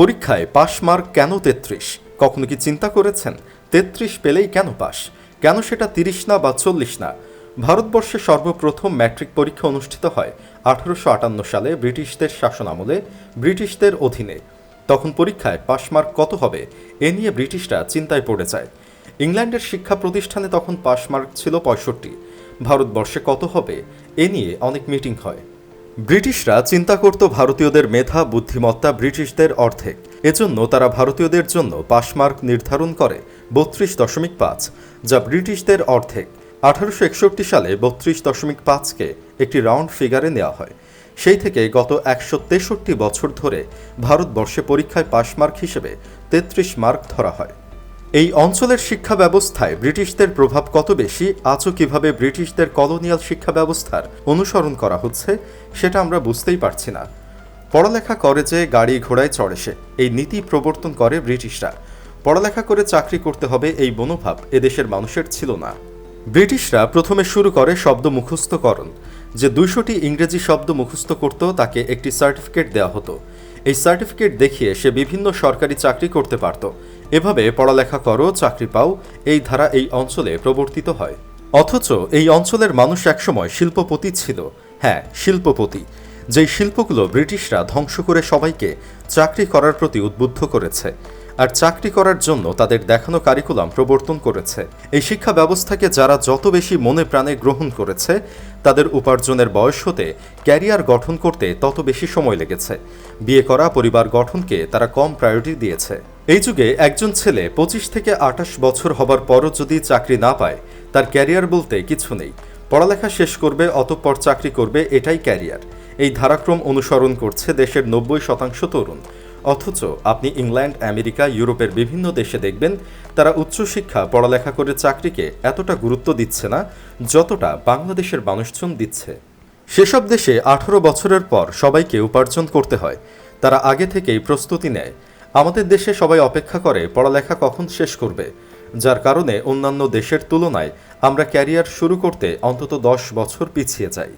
পরীক্ষায় পাশ মার্ক কেন তেত্রিশ? কখনো কি চিন্তা করেছেন? তেত্রিশ পেলেই কেন পাস কেন সেটা তিরিশ না বা চল্লিশ না? ভারতবর্ষে সর্বপ্রথম ম্যাট্রিক পরীক্ষা অনুষ্ঠিত হয় আঠারোশো আটান্ন সালে ব্রিটিশদের শাসন আমলে, ব্রিটিশদের অধীনে। তখন পরীক্ষায় পাশ মার্ক কত হবে? এ নিয়ে ব্রিটিশরা চিন্তায় পড়ে যায়। ইংল্যান্ডের শিক্ষা প্রতিষ্ঠানে তখন পাশ মার্ক ছিল পঁয়ষট্টি। ভারতবর্ষে কত হবে? এ নিয়ে অনেক মিটিং হয়। ব্রিটিশরা চিন্তা করত ভারতীয়দের মেধা, বুদ্ধিমত্তা ব্রিটিশদের অর্ধেক। এজন্য তারা ভারতীয়দের জন্য পাসমার্ক নির্ধারণ করে বত্রিশ দশমিক পাঁচ, যা ব্রিটিশদের অর্ধেক। আঠারোশো একষট্টি সালে বত্রিশ দশমিক পাঁচকে একটি রাউন্ড ফিগারে নেওয়া হয়। সেই থেকে গত একশো তেষট্টি বছর ধরে ভারতবর্ষে পরীক্ষায় পাসমার্ক হিসেবে তেত্রিশ মার্ক ধরা হয়। এই অঞ্চলের শিক্ষা ব্যবস্থায় ব্রিটিশদের প্রভাব কত বেশি আজও কীভাবে ব্রিটিশদের কলোনিয়াল শিক্ষা ব্যবস্থার অনুসরণ করা হচ্ছে, সেটা আমরা বুঝতেই পারছি না। পড়ালেখা করে যে গাড়ি ঘোড়ায় চড়ে সে, এই নীতি প্রবর্তন করে ব্রিটিশরা। পড়ালেখা করে চাকরি করতে হবে এই মনোভাব এদেশের মানুষের ছিল না। ব্রিটিশরা প্রথমে শুরু করে শব্দ মুখস্থকরণ যে দুইশোটি ইংরেজি শব্দ মুখস্থ করত, তাকে একটি সার্টিফিকেট দেওয়া হতো। এই সার্টিফিকেট দেখিয়ে সে বিভিন্ন সরকারি চাকরি করতে পারত। এভাবে পড়ালেখা করো, চাকরি পাও, এই ধারা এই অঞ্চলে প্রবর্তিত হয়। অথচ এই অঞ্চলের মানুষ একসময় শিল্পপতি ছিল। হ্যাঁ শিল্পপতি। যেই শিল্পগুলো ব্রিটিশরা ধ্বংস করে সবাইকে চাকরি করার প্রতি উদ্বুদ্ধ করেছে আর চাকরি করার জন্য তাদের দেখানো কারিকুলাম প্রবর্তন করেছে। এই শিক্ষা ব্যবস্থাকে যারা যত বেশি মনে প্রাণে গ্রহণ করেছে, তাদের উপার্জনের বয়স হতে ক্যারিয়ার গঠন করতে তত বেশি সময় লেগেছে। বিয়ে করা পরিবার গঠনকে তারা কম প্রায়োরিটি দিয়েছে। এই যুগে একজন ছেলে পঁচিশ থেকে আঠাশ বছর হবার পরও যদি চাকরি না পায়, তার ক্যারিয়ার বলতে কিছু নেই। পড়ালেখা শেষ করবে, অতঃপর চাকরি করবে, এটাই ক্যারিয়ার। এই ধারাক্রম অনুসরণ করছে দেশের নব্বই শতাংশ তরুণ। অথচ আপনি ইংল্যান্ড, আমেরিকা, ইউরোপের বিভিন্ন দেশে দেখবেন, তারা উচ্চশিক্ষা, পড়ালেখা করে চাকরিকে এতটা গুরুত্ব দিচ্ছে না, যতটা বাংলাদেশের মানুষজন দিচ্ছে। সেসব দেশে আঠারো বছরের পর সবাইকে উপার্জন করতে হয়। তারা আগে থেকেই প্রস্তুতি নেয়। আমাদের দেশে সবাই অপেক্ষা করে, পড়ালেখা কখন শেষ করবে? যার কারণে অন্যান্য দেশের তুলনায় আমরা ক্যারিয়ার শুরু করতে অন্তত দশ বছর পিছিয়ে যাই।